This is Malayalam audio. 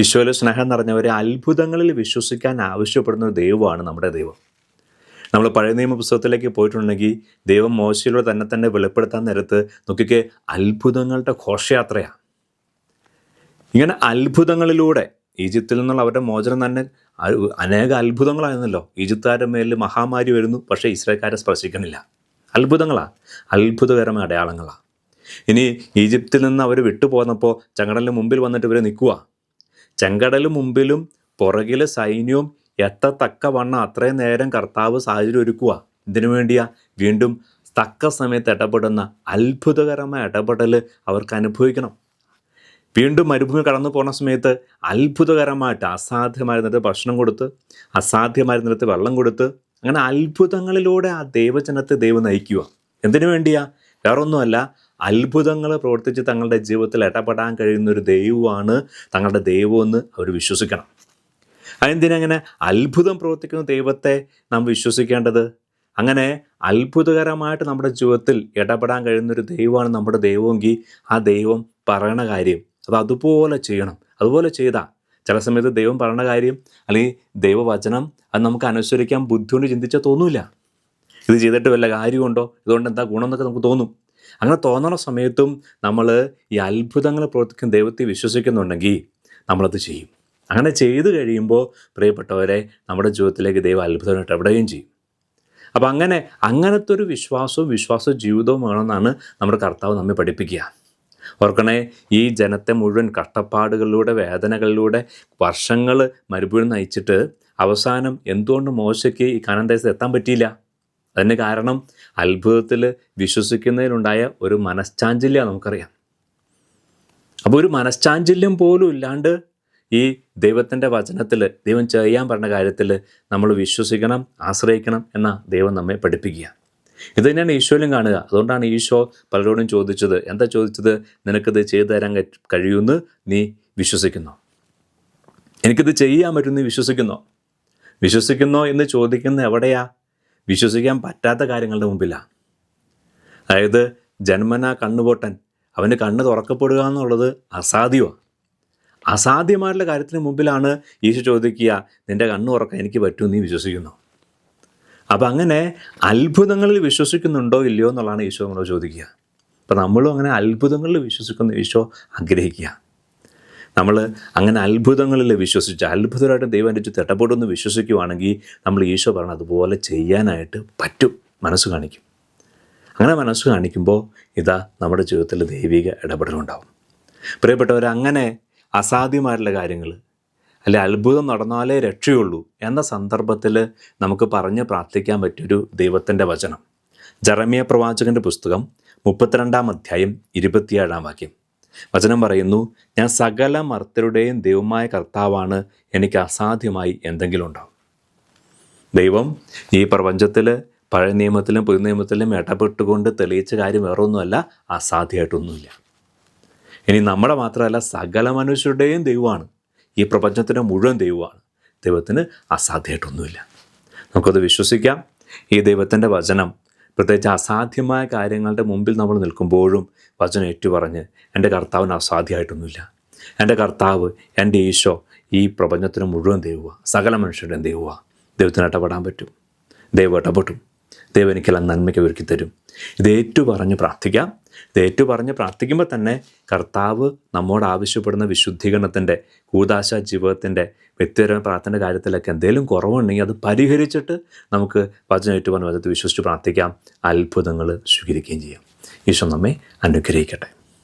ഈശോയിലെ സ്നേഹം നിറഞ്ഞവരെ അത്ഭുതങ്ങളിൽ വിശ്വസിക്കാൻ ആവശ്യപ്പെടുന്ന ഒരു ദൈവമാണ് നമ്മുടെ ദൈവം. നമ്മൾ പഴയ നിയമ പുസ്തകത്തിലേക്ക് പോയിട്ടുണ്ടെങ്കിൽ ദൈവം മോശയിലൂടെ തന്നെ തന്നെ വെളിപ്പെടുത്താൻ നേരത്ത് നോക്കിക്കേ അത്ഭുതങ്ങളുടെ ഘോഷയാത്രയാണ്. ഇങ്ങനെ അത്ഭുതങ്ങളിലൂടെ ഈജിപ്തിൽ നിന്നുള്ള അവരുടെ മോചനം തന്നെ അനേക അത്ഭുതങ്ങളായിരുന്നല്ലോ. ഈജിപ്തുകാരുടെ മേലിൽ മഹാമാരി വരുന്നു പക്ഷേ ഇസ്രായേൽക്കാരെ സ്പർശിക്കണില്ല അത്ഭുതങ്ങളാണ്. അത്ഭുതകരമായ അടയാളങ്ങളാണ്. ഇനി ഈജിപ്തിൽ നിന്ന് അവർ വിട്ടുപോന്നപ്പോൾ ചങ്ങടലിന് മുമ്പിൽ വന്നിട്ട് ഇവർ നിൽക്കുക ചെങ്കടൽ മുമ്പിലും പുറകിലെ സൈന്യവും എത്തത്തക്കവണ്ണം അത്രയും നേരം കർത്താവ് സാഹചര്യം ഒരുക്കുക ഇതിനു വേണ്ടിയാ വീണ്ടും തക്ക സമയത്ത് ഇടപെടുന്ന അത്ഭുതകരമായ ഇടപെടൽ അവർക്ക് അനുഭവിക്കണം. വീണ്ടും മരുഭൂമി കടന്നു പോകുന്ന സമയത്ത് അത്ഭുതകരമായിട്ട് അസാധ്യമായിരുന്നിടത്ത് ഭക്ഷണം കൊടുത്ത് അസാധ്യമായിരുന്നിടത്ത് വെള്ളം കൊടുത്ത് അങ്ങനെ അത്ഭുതങ്ങളിലൂടെ ആ ദൈവജനത്തെ ദൈവം നയിക്കുക എന്തിനു വേണ്ടിയാ? വേറൊന്നുമല്ല അത്ഭുതങ്ങൾ പ്രവർത്തിച്ച് തങ്ങളുടെ ജീവിതത്തിൽ ഇടപെടാൻ കഴിയുന്ന ഒരു ദൈവമാണ് തങ്ങളുടെ ദൈവമെന്ന് അവർ വിശ്വസിക്കണം. അതെന്തിനങ്ങനെ അത്ഭുതം പ്രവർത്തിക്കുന്ന ദൈവത്തെ നാം വിശ്വസിക്കേണ്ടത്? അങ്ങനെ അത്ഭുതകരമായിട്ട് നമ്മുടെ ജീവിതത്തിൽ ഇടപെടാൻ കഴിയുന്ന ഒരു ദൈവമാണ് നമ്മുടെ ദൈവമെങ്കിൽ ആ ദൈവം പറയണ കാര്യം അത് അതുപോലെ ചെയ്യണം അതുപോലെ ചെയ്താൽ ചില സമയത്ത് ദൈവം പറയണ കാര്യം അല്ലെങ്കിൽ ദൈവവചനം അത് നമുക്ക് അനുസരിക്കാൻ ബുദ്ധിമുട്ട് ചിന്തിച്ചാൽ തോന്നില്ല ഇത് ചെയ്തിട്ട് വല്ല കാര്യമുണ്ടോ? ഇതുകൊണ്ട് എന്താ ഗുണം എന്നൊക്കെ നമുക്ക് തോന്നും. അങ്ങനെ തോന്നുന്ന സമയത്തും നമ്മൾ ഈ അത്ഭുതങ്ങൾ പ്രവർത്തിക്കുന്ന ദൈവത്തെ വിശ്വസിക്കുന്നുണ്ടെങ്കിൽ നമ്മളത് ചെയ്യും. അങ്ങനെ ചെയ്തു കഴിയുമ്പോൾ പ്രിയപ്പെട്ടവരെ നമ്മുടെ ജീവിതത്തിലേക്ക് ദൈവം അത്ഭുതമായിട്ട് എവിടെയും ചെയ്യും. അപ്പം അങ്ങനെ അങ്ങനത്തെ ഒരു വിശ്വാസവും വിശ്വാസ ജീവിതവും വേണമെന്നാണ് നമ്മുടെ കർത്താവ് നമ്മെ പഠിപ്പിക്കുക. ഓർക്കണേ ഈ ജനത്തെ മുഴുവൻ കഷ്ടപ്പാടുകളിലൂടെ വേദനകളിലൂടെ വർഷങ്ങൾ മരുഭൂമി നയിച്ചിട്ട് അവസാനം എന്തുകൊണ്ട് മോശയ്ക്ക് ഈ കാനന്ദേശത്ത് എത്താൻ പറ്റിയില്ല? അതിന് കാരണം അത്ഭുതത്തിൽ വിശ്വസിക്കുന്നതിലുണ്ടായ ഒരു മനഃശാഞ്ചല്യ നമുക്കറിയാം. അപ്പോൾ ഒരു മനഃശാഞ്ചല്യം പോലും ഇല്ലാണ്ട് ഈ ദൈവത്തിന്റെ വചനത്തിൽ ദൈവം ചെയ്യാൻ പറഞ്ഞ കാര്യത്തിൽ നമ്മൾ വിശ്വസിക്കണം ആശ്രയിക്കണം എന്ന ദൈവം നമ്മെ പഠിപ്പിക്കുക. ഇത് തന്നെയാണ് ഈശോയിലും കാണുക. അതുകൊണ്ടാണ് ഈശോ പലരോടും ചോദിച്ചത് എന്താ ചോദിച്ചത്? നിനക്കിത് ചെയ്തു തരാൻ കഴി- കഴിയുമെന്ന് നീ വിശ്വസിക്കുന്നു? എനിക്കിത് ചെയ്യാൻ പറ്റുമെന്ന് വിശ്വസിക്കുന്നോ? വിശ്വസിക്കുന്നോ? എന്ന് ചോദിക്കുന്ന എവിടെയാ? വിശ്വസിക്കാൻ പറ്റാത്ത കാര്യങ്ങളുടെ മുമ്പിലാണ് അതായത് ജന്മന കണ്ണുപൊട്ടൻ അവന് കണ്ണ് തുറക്കപ്പെടുക എന്നുള്ളത് അസാധ്യമാണ് അസാധ്യമായിട്ടുള്ള കാര്യത്തിന് മുമ്പിലാണ് ഈശോ ചോദിക്കുക നിന്റെ കണ്ണ് തുറക്കാൻ എനിക്ക് പറ്റുമെന്ന് നീ വിശ്വസിക്കുന്നു? അപ്പം അങ്ങനെ അത്ഭുതങ്ങളിൽ വിശ്വസിക്കുന്നുണ്ടോ ഇല്ലയോ എന്നുള്ളതാണ് ഈശോ നമ്മളോട് ചോദിക്കുക. അപ്പം നമ്മളും അങ്ങനെ അത്ഭുതങ്ങളിൽ വിശ്വസിക്കുന്ന ഈശോ ആഗ്രഹിക്കുക. നമ്മൾ അങ്ങനെ അത്ഭുതങ്ങളിൽ വിശ്വസിച്ച് അത്ഭുതമായിട്ട് ദൈവം എന്റെ ഇടപെടുമെന്ന് വിശ്വസിക്കുവാണെങ്കിൽ നമ്മൾ ഈശോ പറഞ്ഞ അതുപോലെ ചെയ്യാനായിട്ട് പറ്റും. മനസ്സ് കാണിക്കും. അങ്ങനെ മനസ്സ് കാണിക്കുമ്പോൾ ഇതാ നമ്മുടെ ജീവിതത്തിൽ ദൈവിക ഇടപെടലുണ്ടാവും. പ്രിയപ്പെട്ടവർ അങ്ങനെ അസാധ്യമായിട്ടുള്ള കാര്യങ്ങൾ അല്ലെ അത്ഭുതം നടന്നാലേ രക്ഷയുള്ളൂ എന്ന സന്ദർഭത്തിൽ നമുക്ക് പറഞ്ഞ് പ്രാർത്ഥിക്കാൻ പറ്റിയൊരു ദൈവത്തിന്റെ വചനം. ജറമിയ പ്രവാചകന്റെ പുസ്തകം മുപ്പത്തിരണ്ടാം അധ്യായം ഇരുപത്തിയേഴാം വാക്യം. വചനം പറയുന്നു ഞാൻ സകല മർത്തരുടെയും ദൈവമായ കർത്താവാണ്. എനിക്ക് അസാധ്യമായി എന്തെങ്കിലും ഉണ്ടാവും ദൈവം ഈ പ്രപഞ്ചത്തിൽ പഴയ നിയമത്തിലും പുതിയ നിയമത്തിലും ഇടപെട്ടുകൊണ്ട് തെളിയിച്ച കാര്യം വേറെ ഒന്നുമല്ല അസാധ്യമായിട്ടൊന്നുമില്ല. ഇനി നമ്മുടെ മാത്രമല്ല സകല മനുഷ്യരുടെയും ദൈവമാണ്. ഈ പ്രപഞ്ചത്തിന്റെ മുഴുവൻ ദൈവമാണ്. ദൈവത്തിന് അസാധ്യമായിട്ടൊന്നുമില്ല. നമുക്കത് വിശ്വസിക്കാം. ഈ ദൈവത്തിന്റെ വചനം പ്രത്യേകിച്ച് അസാധ്യമായ കാര്യങ്ങളുടെ മുമ്പിൽ നമ്മൾ നിൽക്കുമ്പോഴും വചനം ഏറ്റുപറഞ്ഞ് എന്റെ കർത്താവിന് അസാധ്യമായിട്ടൊന്നുമില്ല. എന്റെ കർത്താവ് എന്റെ ഈശോ ഈ പ്രപഞ്ചത്തിന് മുഴുവൻ ദൈവ സകല മനുഷ്യരുടെയും ദൈവ ദൈവത്തിന് ഇടപെടാൻ പറ്റും. ദൈവം ഇടപെട്ടും ദൈവം എനിക്കെല്ലാം നന്മയ്ക്ക് ഒരുക്കി തരും ഇത് ഏറ്റു പറഞ്ഞ് പ്രാർത്ഥിക്കാം. ഇത് ഏറ്റു പറഞ്ഞ് പ്രാർത്ഥിക്കുമ്പോൾ തന്നെ കർത്താവ് നമ്മോട് ആവശ്യപ്പെടുന്ന വിശുദ്ധീകരണത്തിന്റെ കൂതാശ ജീവിതത്തിന്റെ വ്യക്തിപരമായ പ്രാർത്ഥന കാര്യത്തിലൊക്കെ എന്തെങ്കിലും കുറവുണ്ടെങ്കിൽ അത് പരിഹരിച്ചിട്ട് നമുക്ക് വചനം ഏറ്റുപോകുന്ന വചനത്തിൽ വിശ്വസിച്ച് പ്രാർത്ഥിക്കാം. അത്ഭുതങ്ങൾ സ്വീകരിക്കുകയും ചെയ്യാം. ഈശോ നമ്മെ അനുഗ്രഹിക്കട്ടെ.